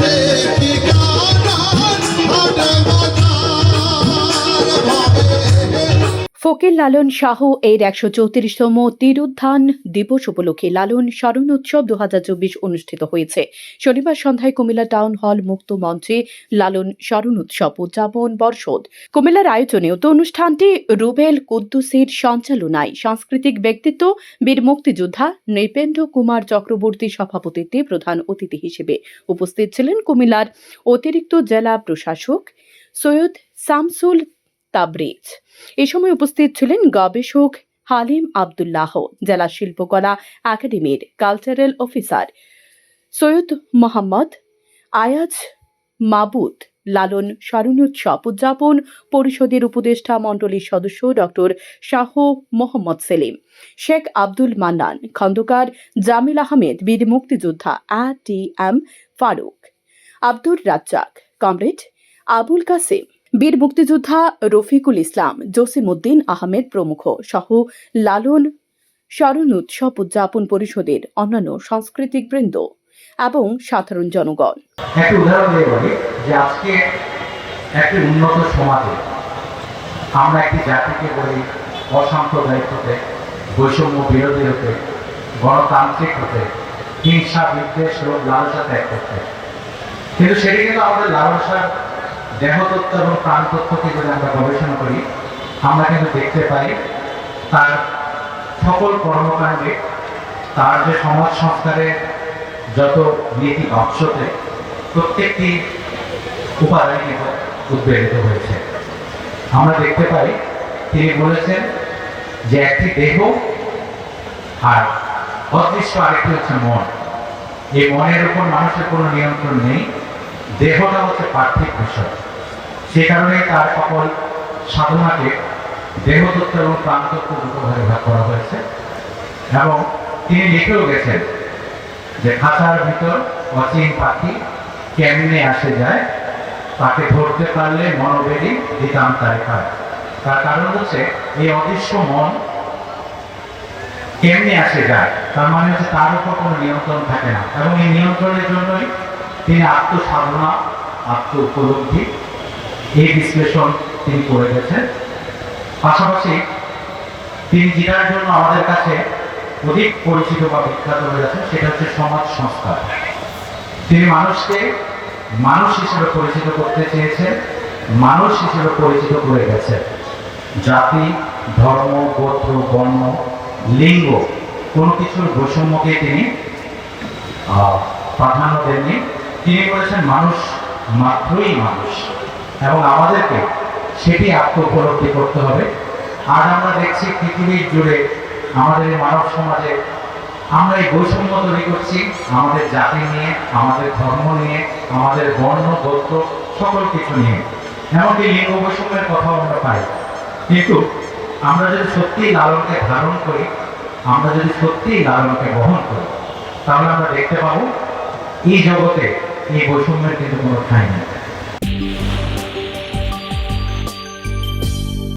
Take it, ফকির লালন শাহ এর একশো চৌত্রিশতম তিরুদ্ধান দিবস উপলক্ষে লালন স্মরণ উৎসব দুহাজার চব্বিশ অনুষ্ঠিত হয়েছে। শনিবার সন্ধ্যায় কুমিল্লা টাউন হল মুক্ত মঞ্চে লালন স্মরণ উৎসব উদযাপন বর্ষদ। কুমিল্লার আয়োজনে উক্ত অনুষ্ঠানটি রুবেল কুদ্দুসের সঞ্চালনায়। সাংস্কৃতিক ব্যক্তিত্ব, বীর মুক্তিযোদ্ধা নৃপেন্দ্র কুমার চক্রবর্তী সভাপতিত্বে প্রধান অতিথি হিসেবে উপস্থিত ছিলেন কুমিল্লার অতিরিক্ত জেলা প্রশাসক সৈয়দ শামসুল তাবরেজ। এ সময় উপস্থিত ছিলেন গবেষক হালিম আবদুল্লাহ, জেলা শিল্পকলা একাডেমির কালচারাল অফিসার সৈয়দ মোহাম্মদ আয়াজ মাবুদ, লালন স্মরণোৎসব উদযাপন পরিষদের উপদেষ্টা মণ্ডলীর সদস্য ডক্টর শাহ মোহাম্মদ সেলিম, শেখ আব্দুল মান্নান, খন্দকার জামিল আহমেদ, বীর মুক্তিযোদ্ধা A T M Faruk, Abdur Razzak, comrade Abul Kasim বীর মুক্তিযোদ্ধা রফিকুল ইসলাম, জসিমউদ্দিন আহমেদ প্রমুখ সহ লালন স্মরণ উৎসব উদযাপন পরিষদের অন্যান্য সাংস্কৃতিক বৃন্দ এবং সাধারণ জনগণ। উদাহরণ দিয়ে বলি যে আজকে একটি উন্নত সমাজে আমরা একটি জাতিকে বলি অসাম্প্রদায়িক হতে বৈষম্য বিরোধী হতে গণতান্ত্রিক হতে হিংসা, বিদ্বেষ রোগ লালসা ত্যাগ করতে। কিন্তু সেটি কিন্তু আমাদের লালসার দেহতত্ত্ব এবং প্রাণতত্ত্বকে যদি আমরা গবেষণা করি, আমরা কিন্তু দেখতে পাই তার সকল কর্মকাণ্ডে, তার যে সমাজ সংস্কারের যত নীতি বাক্সতে প্রত্যেকটি উপাদান উদ্বেলিত হয়েছে। আমরা দেখতে পাই, তিনি বলেছেন যে একটি দেহ আর অদৃশ্য আরেকটি হচ্ছে মন। এই মনের উপর মানুষের কোনো নিয়ন্ত্রণ নেই, দেহটা হচ্ছে পার্থিব বিষয় সে কারণে তার সকল সাধনাকে দেহতত্ত্ব এবং প্রাণতত্ত্ব দুটো ভাগে করা হয়েছে। এবং তিনি লিখেও গেছেন যে খাঁচার ভিতর অচিন পাখি কেমনে আসে যায়, তাকে ধরতে পারলে মনোবেদী দিতাম তার খায় তার কারণ হচ্ছে এই অদৃশ্য মন কেমনে আসে যায়, তার মানে হচ্ছে তার উপর কোনো নিয়ন্ত্রণ থাকে না। এবং এই নিয়ন্ত্রণের জন্যই তিনি আত্মসাধনা আত্ম উপলব্ধি এই বিশ্লেষণ তিনি করে গেছেন। পাশাপাশি তিনি যেটার জন্য আমাদের কাছে অধিক পরিচিত বা বিখ্যাত হয়ে গেছেন, সেটা হচ্ছে সমাজ সংস্কার। তিনি মানুষকে মানুষ হিসেবে পরিচিত করতে চেয়েছেন, মানুষ হিসেবে পরিচিত করে গেছেন। জাতি, ধর্ম, গোত্র, বর্ণ, লিঙ্গ, কোনো কিছুর বৈষম্যকে তিনি প্রাধান্য দেননি। তিনি বলেছেন, মানুষ মাত্রই মানুষ। এবং আমাদেরকে সেটি আত্ম উপলব্ধি করতে হবে। আজ আমরা দেখছি পৃথিবীর জুড়ে আমাদের মানব সমাজে আমরা এই বৈষম্য তৈরি করছি, আমাদের জাতি নিয়ে, আমাদের ধর্ম নিয়ে, আমাদের বর্ণ গোত্র সকল কিছু নিয়ে। এমনকি লিঙ্গ বৈষম্যের কথাও আমরা পাই। কিন্তু আমরা যদি সত্যিই লালনকে ধারণ করি, আমরা যদি সত্যিই লালনকে বহন করি, তাহলে আমরা দেখতে পাবো এই জগতে এই বৈষম্যের কিন্তু কোনো ঠাঁই নেই।